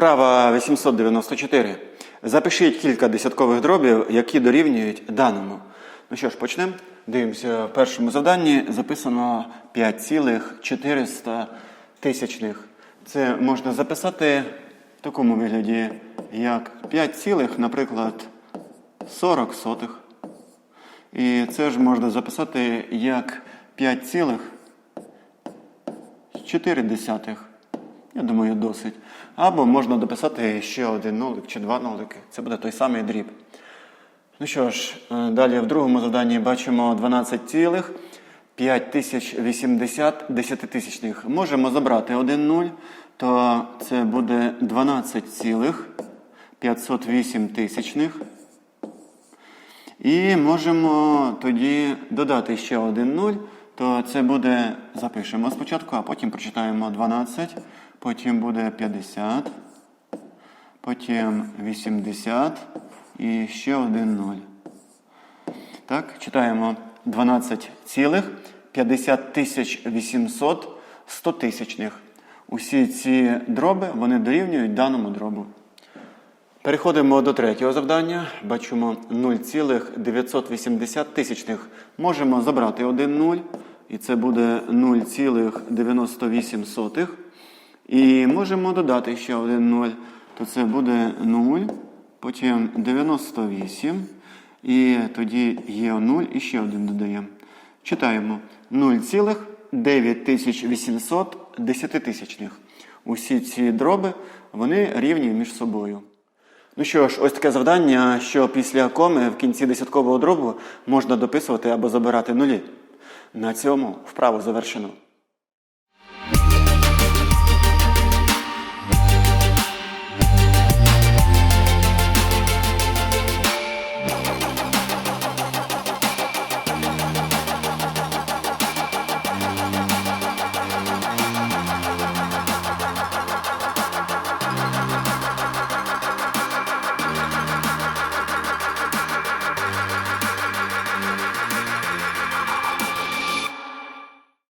Вправа 894. Запишіть кілька десяткових дробів, які дорівнюють даному. Ну що ж, почнемо. Дивимося, в першому завданні записано 5,400 тисячних. Це можна записати в такому вигляді, як 5, цілих, наприклад, 40 сотих. І це ж можна записати як 5,4 десятих. Я думаю, досить. Або можна дописати ще один нолик чи два нолики. Це буде той самий дріб. Ну що ж, е, далі в другому завданні бачимо 12 цілих 5080 десятитисячних. Можемо забрати один нуль, то це буде 12 цілих 508 тисячних. І можемо тоді додати ще один 0, то це буде, запишемо спочатку, а потім прочитаємо 12, потім буде 50, потім 80 і ще один 0. Так, читаємо 12 цілих 50 тисяч 800 100 тисячних. Усі ці дроби вони дорівнюють даному дробу. Переходимо до третього завдання. Бачимо 0,980 тисячних. Можемо забрати один 0, і це буде 0,98. І можемо додати ще один 0, то це буде 0, потім 98, і тоді є 0 і ще один додаємо. Читаємо 0,9800 десятитисячних. Усі ці дроби вони рівні між собою. Ну що ж, ось таке завдання, що після коми в кінці десяткового дробу можна дописувати або забирати нулі. На цьому вправу завершено.